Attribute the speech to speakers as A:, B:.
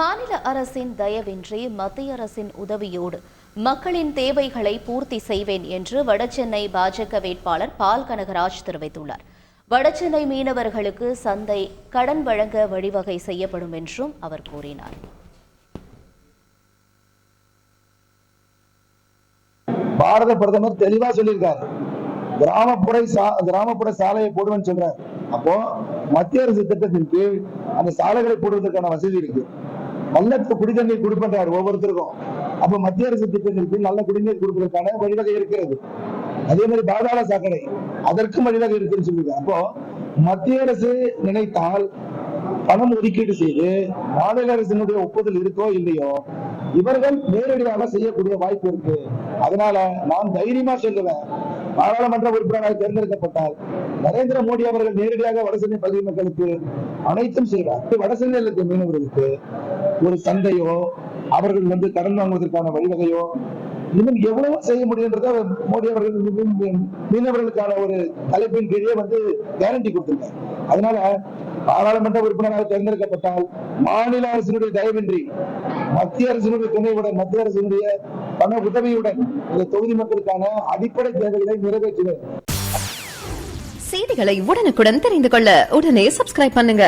A: மாநில அரசின் தயவின்றி மத்திய அரசின் உதவியோடு மக்களின் தேவைகளை பூர்த்தி செய்வேன் என்று வடசென்னை பாஜக வேட்பாளர் பால் கனகராஜ் தெரிவித்துள்ளார். வடசென்னை மீனவர்களுக்கு சந்தை கடன் வழங்க வழிவகை செய்யப்படும் என்றும் அவர் கூறினார்.
B: பாரத பிரதமர் தெளிவா சொல்லியிருக்காரு. கிராமப்புற கிராமப்புற சாலையை போடுவேன்னு சொல்றாரு. அப்போ மத்திய அரசு திட்டத்தின் கீழ் அந்த சாலைகளை போடுவதற்கான வசதி இருக்கு. நல்ல குடிதண்ணீர் கொடுப்பன்றாரு ஒவ்வொருத்தருக்கும். அப்ப மத்திய அரசு திட்டத்திற்கு நல்ல குடிநீர் கொடுப்பதற்கான வழிவகை இருக்கிறது. அதே மாதிரி பாதாள சாக்கடை அதற்கும் வழிவகை இருக்குன்னு சொல்லுங்க அப்போ மத்திய அரசு நினைத்தால் பணம் ஒதுக்கீடு செய்து மாநில அரசினுடைய ஒப்புதல் இருக்கோ இல்லையோ இவர்கள் நேரடியாக செய்யக்கூடிய வாய்ப்பு இருக்கு. அதனால நான் தைரியமா சொல்லுவேன். பாராளுமன்ற உறுப்பினராக தேர்ந்தெடுக்கப்பட்டால் நரேந்திர மோடி அவர்கள் நேரடியாக வடசென்னை பகுதி மக்களுக்கு அனைத்தும் செய்வார். வடசென்னையில் இருக்க மீனவர்களுக்கு ஒரு சந்தையோ அவர்கள் வந்து கடன் வாங்குவதற்கான வழிவகையோ இன்னும் எவ்வளவு செய்ய முடியுன்றத மோடி அவர்கள் மீனவர்களுக்கான ஒரு தலைப்பின் கீழே வந்து கேரண்டி கொடுத்திருக்காங்க அதனால பாராளுமன்ற உறுப்பினராக தேர்ந்தெடுக்கப்பட்டால் மாநில அரசினுடைய தயவின்றி மத்திய அரசினுடைய துணையுடன் மத்திய அரசினுடைய பண உதவியுடன் இந்த தொகுதி மக்களுக்கான அடிப்படை தேவைகளை நிறைவேற்றுவேன்.
C: செய்திகளை உடனுக்குடன் தெரிந்து கொள்ள உடனே சப்ஸ்கிரைப் பண்ணுங்க.